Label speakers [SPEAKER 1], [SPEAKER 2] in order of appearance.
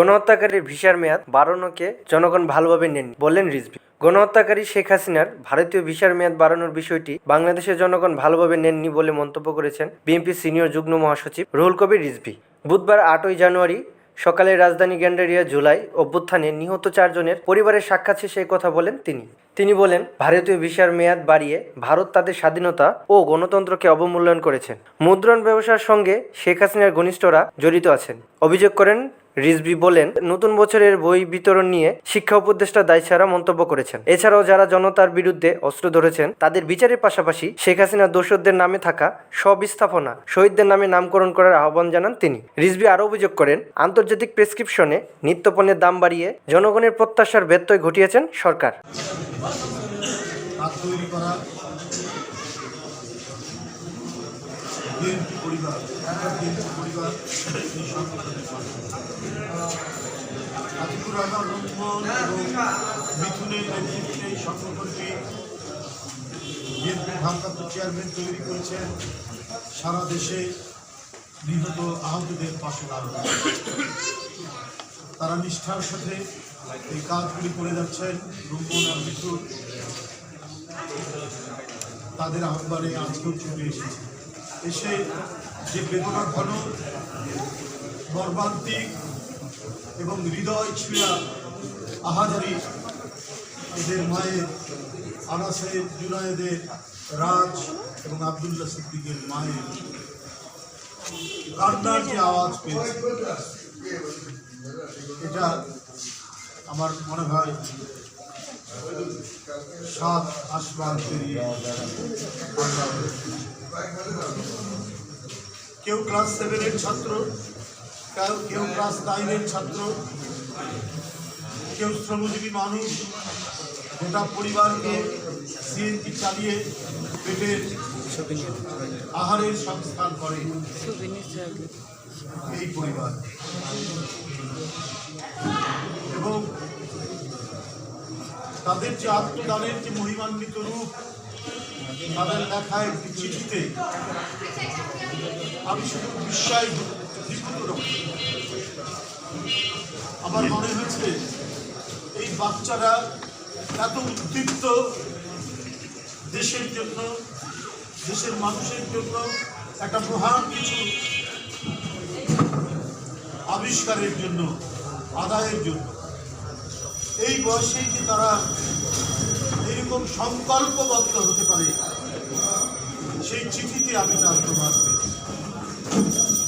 [SPEAKER 1] গণহত্যাকারীর ভিসার মেয়াদ বাড়ানোকে জনগণ ভালোভাবে নেননি, বললেন রিজভি। গণহত্যাকারী শেখ হাসিনার ভারতীয় ভিসার মেয়াদ বাড়ানোর বিষয়টি বাংলাদেশের জনগণ ভালোভাবে নেননি বলে মন্তব্য করেছেন বিএনপি সিনিয়র যুগ্ম মহাসচিব রুহুল কবির রিজভি। বুধবার আটই জানুয়ারি সকালে রাজধানী গ্যান্ডারিয়া জুলাই অভ্যুত্থানে নিহত চারজনের পরিবারের সাক্ষাৎ শেষে কথা বলেন তিনি। তিনি বলেন, ভারতীয় ভিসার মেয়াদ বাড়িয়ে ভারত তাদের স্বাধীনতা ও গণতন্ত্রকে অবমূল্যায়ন করেছেন মুদ্রণ ব্যবসার সঙ্গে শেখ হাসিনার ঘনিষ্ঠরা জড়িত আছেন। অভিযোগ করেন রিজভি বলেন, নতুন বছরের বই বিতরণ নিয়ে শিক্ষা উপদেষ্টা দায় ছাড়া মন্তব্য করেছেন। এছাড়াও যারা জনতার বিরুদ্ধে অস্ত্র ধরেছেন, তাদের বিচারের পাশাপাশি শেখ হাসিনা দোষরদের নামে থাকা সব স্থাপনা শহীদদের নামে নামকরণ করার আহ্বান জানান তিনি। রিজভি আরও অভিযোগ করেন, আন্তর্জাতিক প্রেসক্রিপশনে নিত্যপণ্যের দাম বাড়িয়ে জনগণের প্রত্যাশার ব্যত্যয় ঘটিয়েছেন সরকার।
[SPEAKER 2] বিএনপি পরিবার বিএনপি পরিবার এই সংগঠনের মিথুনের নেতৃত্বে এই বিএনপির ভারপ্রাপ্ত চেয়ারম্যান তৈরি করেছেন সারা দেশে নিহত আহতদের পাশে দাঁড়ানো তারা নিষ্ঠার সাথে এই কাজগুলি করে যাচ্ছেন, রূপন আর মিথুন তাদের আহ্বানে আজকেও চলে এসেছে। এসে যে বেদনা ঘন, মর্মান্তিক এবং হৃদয় ছিঁড়া আহাজারি, এদের মায়ের আনাসে জুনায়েদের রাজ এবং আবদুল্লাহ সিদ্দিকের মায়ের কান্নার যে আওয়াজ পেয়েছে, এটা আমার মনে হয় সাত আসমান পেরিয়ে কেউ ক্লাস সেভেনের ছাত্র কেউ কেউ ক্লাস নাইনের ছাত্র, কেউ শ্রমজীবী মানুষ, গোটা পরিবারকে সিএনজি চালিয়ে পেটের আহারের সংস্থান করে এই পরিবার। এবং তাদের যে আত্মদানের যে মহিমান্বিত রূপ তাদের লেখা একটি চিঠিতে আমি শুধু বিস্ময় আমার মনে হয়েছে এই বাচ্চারা এত উদ্দীপ্ত দেশের জন্য, দেশের মানুষের জন্য একটা প্রধান কিছু আবিষ্কারের জন্য, আদায়ের জন্য। এই বয়সেই যে তারা এরকম সংকল্পবদ্ধ হতে পারে। সেই চিঠিতে আমি তার প্রমাণ পেয়েছি।